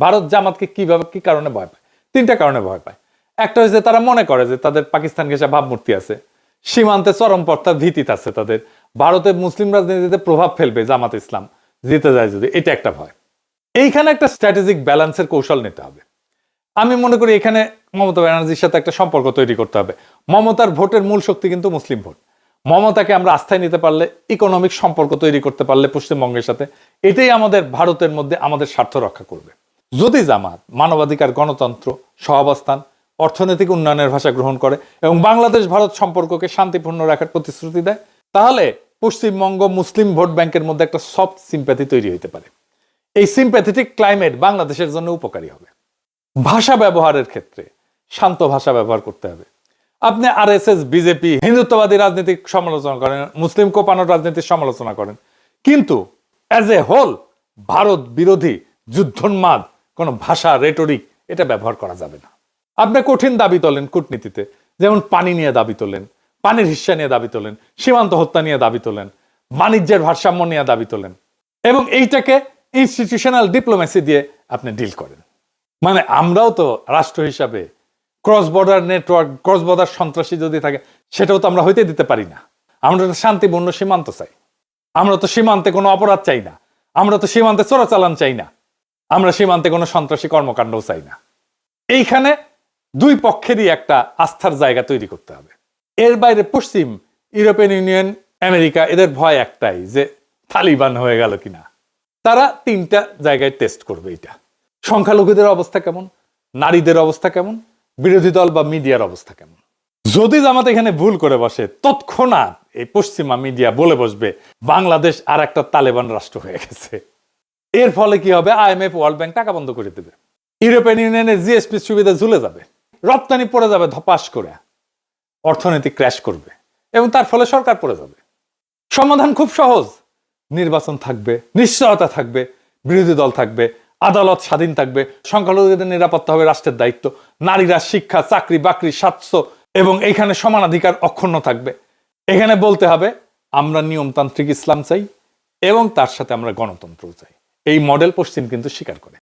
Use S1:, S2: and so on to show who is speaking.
S1: ভারত জামাতকে কীভাবে কি কারণে ভয় পায়? তিনটা কারণে ভয় পায়। একটা হচ্ছে তারা মনে করে যে তাদের পাকিস্তান ঘেঁষা ভাবমূর্তি আছে। সীমান্তে চরমপর্তার ভীতিত আছে তাদের। ভারতের মুসলিম রাজনীতিতে প্রভাব ফেলবে জামাত ইসলাম, জিতে যায় যদি। এটা একটা ভয়। এইখানে একটা স্ট্র্যাটেজিক ব্যালেন্সের কৌশল নিতে হবে। আমি মনে করি এখানে মমতা ব্যানার্জির সাথে একটা সম্পর্ক তৈরি করতে হবে। মমতার ভোটের মূল শক্তি কিন্তু মুসলিম ভোট। মমতাকে আমরা আস্থায় নিতে পারলে ইকোনমিক সম্পর্ক তৈরি করতে পারলে পশ্চিমবঙ্গের সাথে, এটাই আমাদের ভারতের মধ্যে আমাদের স্বার্থ রক্ষা করবে। যদি জামাত, মানবাধিকার, গণতন্ত্র, সহাবস্থান, অর্থনৈতিক উন্নয়নের ভাষা গ্রহণ করে এবং বাংলাদেশ, ভারত সম্পর্ককে শান্তিপূর্ণ রাখার প্রতিশ্রুতি দেয়, তাহলে পশ্চিমবঙ্গ মুসলিম ভোট ব্যাংকের মধ্যে একটা সফট সিম্প্যাথি তৈরি হতে পারে। এই সিম্প্যাথেটিক ক্লাইমেট বাংলাদেশের জন্য উপকারী হবে। ভাষা ব্যবহারের ক্ষেত্রে শান্ত ভাষা ব্যবহার করতে হবে। আপনি আর এস এস বিজেপি হিন্দুত্ববাদী রাজনীতির সমালোচনা করেন, মুসলিম কোপানোর রাজনীতির সমালোচনা করেন। কিন্তু অ্যাজ এ হোল ভারত বিরোধী, যুদ্ধোন্মাদ কোন ভাষা রেটরিক এটা ব্যবহার করা যাবে না। আপনি কঠিন দাবি তোলেন কূটনীতিতে, যেমন পানি নিয়ে দাবি তোলেন, পানির হিস্সা নিয়ে দাবি তোলেন, সীমান্ত হত্যা নিয়ে দাবি তোলেন, বাণিজ্যের ভারসাম্য নিয়ে দাবি তোলেন এবং এইটাকে ইনস্টিটিউশনাল ডিপ্লোমেসি দিয়ে আপনি ডিল করেন। মানে আমরাও তো রাষ্ট্র হিসাবে cross border network cross border সন্ত্রাসী যদি থাকে, সেটাও তো আমরা হইতে দিতে পারি না। আমরা তো শান্তিপূর্ণ সীমান্ত চাই। আমরা তো সীমান্তে কোনো অপরাধ চাই না। আমরা তো সীমান্তে চোরাচালান চাই না। আমরা সীমান্তে কোনো সন্ত্রাসী কর্মকাণ্ডও চাই না। এইখানে দুই পক্ষেরই একটা আস্থার জায়গা তৈরি করতে হবে। এর বাইরে পশ্চিম ইউরোপিয়ান ইউনিয়ন, আমেরিকা, এদের ভয় একটাই যে তালিবান হয়ে গেল কিনা। তারা তিনটা জায়গায় টেস্ট করবে এটা। সংখ্যালঘুদের অবস্থা কেমন? নারীদের অবস্থা কেমন? বিরোধী দল বা মিডিয়ার অবস্থা কেমন? যদি জামাত এখানে ভুল করে বসে, তৎক্ষণাৎ এই পশ্চিমা মিডিয়া বলে বসবে, বাংলাদেশ আর একটা তালেবান রাষ্ট্র হয়ে গেছে। এর ফলে কি হবে? আইএমএফ ওয়ার্ল্ড ব্যাংক টাকা বন্ধ করে দেবে। ইউরোপিয়ান ইউনিয়নের জিএসপি সুবিধা ঝুলে যাবে। রপ্তানি পড়ে যাবে ধপাস করে। অর্থনীতি ক্র্যাশ করবে এবং তার ফলে সরকার পড়ে যাবে। সমাধান খুব সহজ। নির্বাচন থাকবে, নিশ্চয়তা থাকবে, বিরোধী দল থাকবে, আদালত স্বাধীন থাকবে, সংখ্যালঘুদের নিরাপত্তা হবে রাষ্ট্রের দায়িত্ব, নারীরা শিক্ষা, চাকরি, বাকরি, স্বাস্থ্য এবং এখানে সমানাধিকার অক্ষুণ্ণ থাকবে। এখানে বলতে হবে, আমরা নিয়মতান্ত্রিক ইসলাম চাই এবং তার সাথে আমরা গণতন্ত্র চাই। এই মডেল পশ্চিম কিন্তু স্বীকার করে।